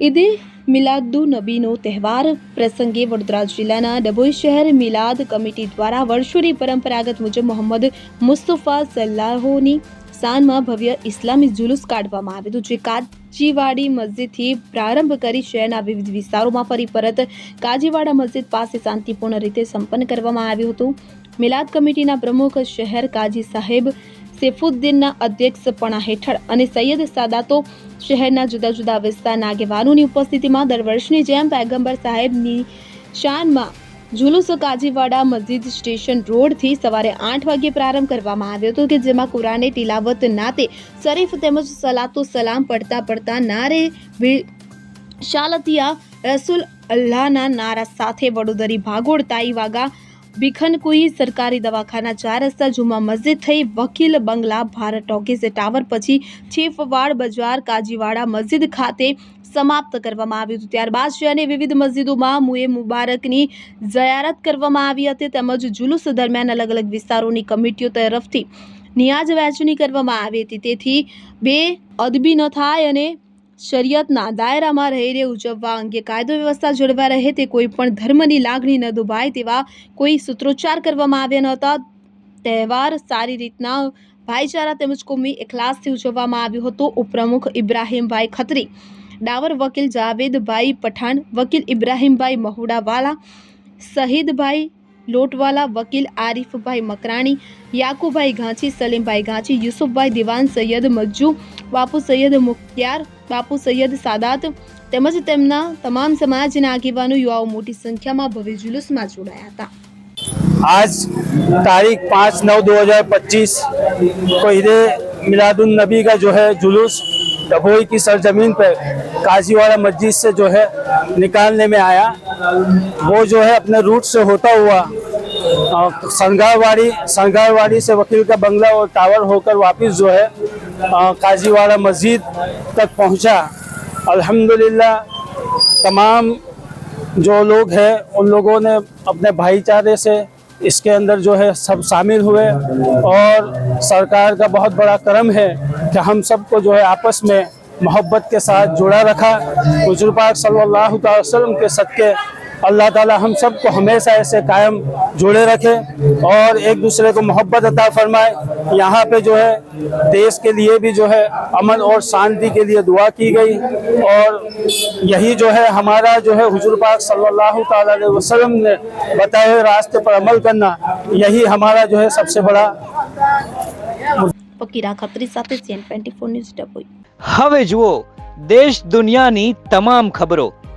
ઈદે મિલાદુ નબીનો તહેવાર પ્રસંગે વડોદરા જિલ્લાના ડભોઈ શહેર મિલાદ કમિટી દ્વારા વર્ષોની પરંપરાગત મુજબ મોહમ્મદ મુસ્તફા સલ્લાહોની શાનમાં ભવ્ય ઇસ્લામી જુલુસ કાઢવામાં આવ્યું હતું, જે કાજીવાડી મસ્જિદથી પ્રારંભ કરી શહેરના વિવિધ વિસ્તારોમાં ફરી પરત કાજીવાડા મસ્જિદ પાસે શાંતિપૂર્ણ રીતે સંપન્ન કરવામાં આવ્યું હતું. મિલાદ કમિટીના પ્રમુખ શહેર કાજી સાહેબ સેફુદ્દીનના અધ્યક્ષપણા હેઠળ અને સૈયદ સાદાતો શહેરના જુદા જુદા વિસ્તારના આગેવાનોની ઉપસ્થિતિમાં દર વર્ષની જેમ પૈગંબર સાહેબની શાનમાં જુલુસ કાજીવાડા મસ્જિદ સ્ટેશન રોડથી સવારે આઠ વાગ્યે પ્રારંભ કરવામાં આવ્યો હતો કે જેમાં કુરાને તિલાવત નાતે શરીફ તેમજ સલાતો સલામ પડતા પડતા નારે શાલતિયા રસુલ અલ્લાહના નારા સાથે વડોદરી ભાગોળ તાઈ વાગા ભીખનકુઈ સરકારી દવાખાના ચાર રસ્તા જુમા મસ્જિદ થઈ વકીલ બંગલા ભારત ટોકીઝ ટાવર પછી છેફવાડ બજાર કાજીવાડા મસ્જિદ ખાતે સમાપ્ત કરવામાં આવ્યું હતું. ત્યારબાદ શહેરની વિવિધ મસ્જિદોમાં મુએ મુબારકની જયારત કરવામાં આવી હતી તેમજ જુલુસ દરમિયાન અલગ અલગ વિસ્તારોની કમિટીઓ તરફથી નિયાજ વહેંચણી કરવામાં આવી હતી. તેથી બે અદબી ન થાય અને શરિયતના દાયરામાં રહીને ઉજવવા અંગે કાયદો વ્યવસ્થા જળવાઈ રહે તે કોઈ પણ ધર્મની લાગણી ન દુભાય તેવા કોઈ સૂત્રોચ્ચાર કરવામાં આવ્યા ન હતા. તહેવાર સારી રીતના ભાઈચારા તેમજ કોમી એખલાસથી ઉજવવામાં આવ્યો હતો. ઉપપ્રમુખ ઇબ્રાહીમભાઈ ખત્રી, ડાવર વકીલ જાવેદભાઈ પઠાણ, વકીલ ઇબ્રાહીમભાઈ મહુડાવાલા, શહીદભાઈ લોટવાલા, વકીલ આરીફભાઈ મકરાણી, યાકુભાઈ ઘાંચી સલીમભાઈ ઘાંચી યુસુફભાઈ દિવાન, સૈયદ મજ્જુ, બાપુ સૈયદ મુખ્તિયાર બાપુ સૈયદ સાદાત તેમજ તેમના તમામ સમાજના આગેવાનો યુવાઓ મોટી સંખ્યામાં ભવ્ય જુલુસમાં જોડાયા હતા आज तारीख पाँच नौ दो हज़ार पच्चीस को ईद मिलादुन नबी का जो है जुलूस डभोई की सरजमीन पर काजीवाड़ा मस्जिद से जो है निकालने में आया वो जो है अपने रूट से होता हुआ संगारवाड़ी संगारवाड़ी से वकील का बंगला और टावर होकर वापस जो है काजीवाड़ा मस्जिद तक पहुँचा। अल्हम्दुलिल्लाह, तमाम जो लोग हैं, उन लोगों ने अपने भाईचारे से इसके अंदर जो है, सब शामिल हुए और सरकार का बहुत बड़ा करम है कि हम सबको जो है, आपस में मोहब्बत के साथ जुड़ा रखा। हुजूर पाक सल्लल्लाहु अलैहि वसल्लम के अल्लाह ताला हम सबको हमेशा ऐसे कायम जुड़े रखे और एक दूसरे को मोहब्बत अता फरमाए यहाँ पे जो है देश के लिए भी जो है अमन और शांति के लिए दुआ की गई और यही जो है हमारा जो है हुजूर पाक सल्लल्लाहु ताला अलैहि वसल्लम ने बताए हुए रास्ते पर अमल करना यही हमारा जो है सबसे बड़ा ફકીરા ખત્રી સાથે CN twenty four news Dabhoi હવે જુઓ દેશ દુનિયાની તમામ ખબરો